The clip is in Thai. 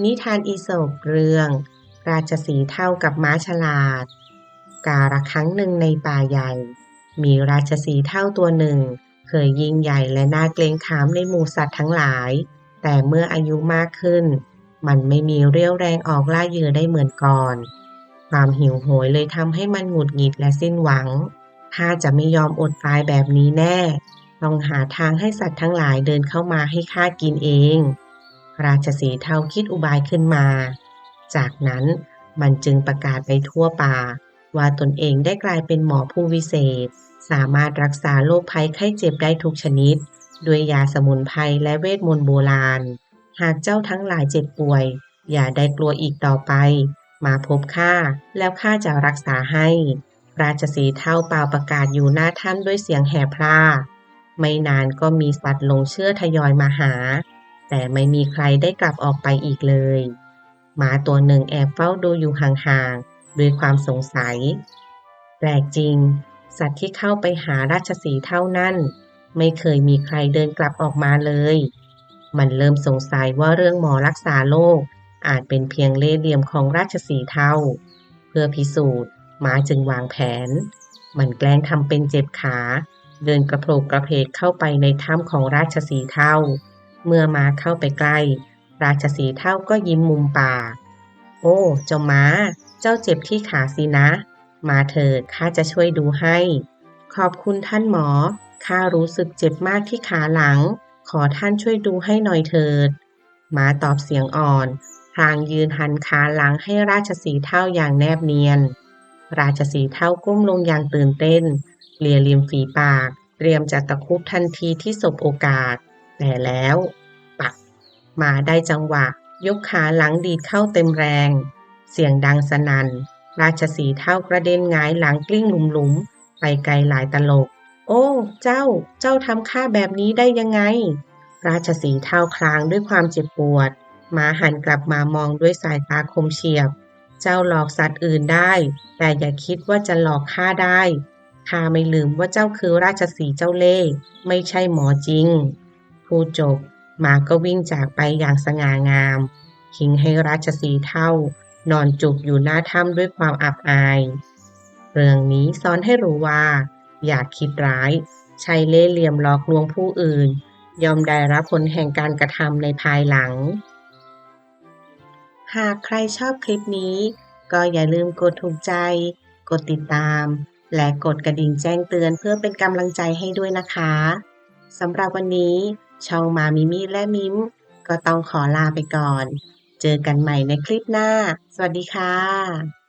นิทานอีสปเรื่อง ราชสีเท่ากับม้าฉลาด กาละครั้งหนึ่งในป่าใหญ่ มีราชสีเท่าตัวหนึ่ง เคยยิ่งใหญ่และน่าเกรงขามในหมู่สัตว์ทั้งหลาย แต่เมื่ออายุมากขึ้น มันไม่มีเรี่ยวแรงออกล่าเหยื่อได้เหมือนก่อน ความหิวโหยเลยทำให้มันหงุดหงิดและสิ้นหวังถ้าจะไม่ยอมอดตายแบบนี้แน่ ต้องหาทางให้สัตว์ทั้งหลายเดินเข้ามาให้ข้ากินเอง ราชสีเทาคิดอุบายขึ้นมา จากนั้นมันจึงประกาศไปทั่วป่า ว่าตนเองได้กลายเป็นหมอผู้วิเศษ สามารถรักษาโรคภัยไข้เจ็บได้ทุกชนิด ด้วยยาสมุนไพรและเวทมนต์โบราณ หากเจ้าทั้งหลายเจ็บป่วย อย่าได้กลัวอีกต่อไป มาพบข้าแล้วข้าจะรักษาให้ ราชสีเท่าเปล่าประกาศอยู่หน้าถ้ำด้วยเสียงแห่พร่าไม่นานก็มีสัตว์ลงเชื่อทยอยมาหา แต่ไม่มีใครได้กลับออกไปอีกเลย หมาตัวหนึ่งแอบเฝ้าดูอยู่ห่างๆ ด้วยความสงสัย แปลกจริง สัตว์ที่เข้าไปหาราชสีเท่านั้น ไม่เคยมีใครเดินกลับออกมาเลย มันเริ่มสงสัยว่าเรื่องหมอรักษาโรคอาจเป็นเพียงเล่ห์เหลี่ยมของราชสีเท่า เพื่อพิสูจน์หมาจึงวางแผน มันแกล้งทำเป็นเจ็บขา เดินกระโผกกระเพกเข้าไปในถ้ำของราชสีเท่า เมื่อม้าเข้าไปใกล้ ราชสีเท่าก็ยิ้มมุมปาก โอ้ เจ้าม้า เจ้าเจ็บที่ขาสินะ มาเถิดข้าจะช่วยดูให้ ขอบคุณท่านหมอ ข้ารู้สึกเจ็บมากที่ขาหลัง ขอท่านช่วยดูให้หน่อยเถิด ม้าตอบเสียงอ่อนพลางยืนหันขาหลังให้ราชสีเท่าอย่างแนบเนียน ราชสีเท่าก้มลงอย่างตื่นเต้นเลียริมฝีปาก เตรียมจะตะคุบทันทีที่สบโอกาส แต่แล้ว ปัก มาได้จังหวะ ยกขาหลังดีดเข้าเต็มแรง เสียงดังสนัน่น ราชสีเท่ากระเด็นงายหลังกลิ้งหลุมๆไปไกลหลายตลบ โอ้ เจ้า เจ้าทำข้าแบบนี้ได้ยังไง ราชสีเท่าคลางด้วยความเจ็บปวดหมาหันกลับมามองด้วยสายตาคมเฉียบ เจ้าหลอกสัตว์อื่นได้ แต่อย่าคิดว่าจะหลอกข้าได้ข้าไม่ลืมว่าเจ้าคือราชสีเจ้าเล่ ไม่ใช่หมอจริง พูดจบหมาก็วิ่งจากไปอย่างสง่างามทิ้งให้ราชสีเท่า นอนจุกอยู่หน้าถ้ำด้วยความอับอาย เรื่องนี้สอนให้รู้ว่า อย่าคิดร้าย ใช้เล่ห์เหลี่ยมหลอกลวงผู้อื่น ยอมได้รับผลแห่งการกระทำในภายหลัง หากใครชอบคลิปนี้ ก็อย่าลืมกดถูกใจ กดติดตาม และกดกระดิ่งแจ้งเตือนเพื่อเป็นกำลังใจให้ด้วยนะคะสำหรับวันนี้ ช่องมามิมี่และมิมก็ต้องขอลาไปก่อน เจอกันใหม่ในคลิปหน้า สวัสดีค่ะ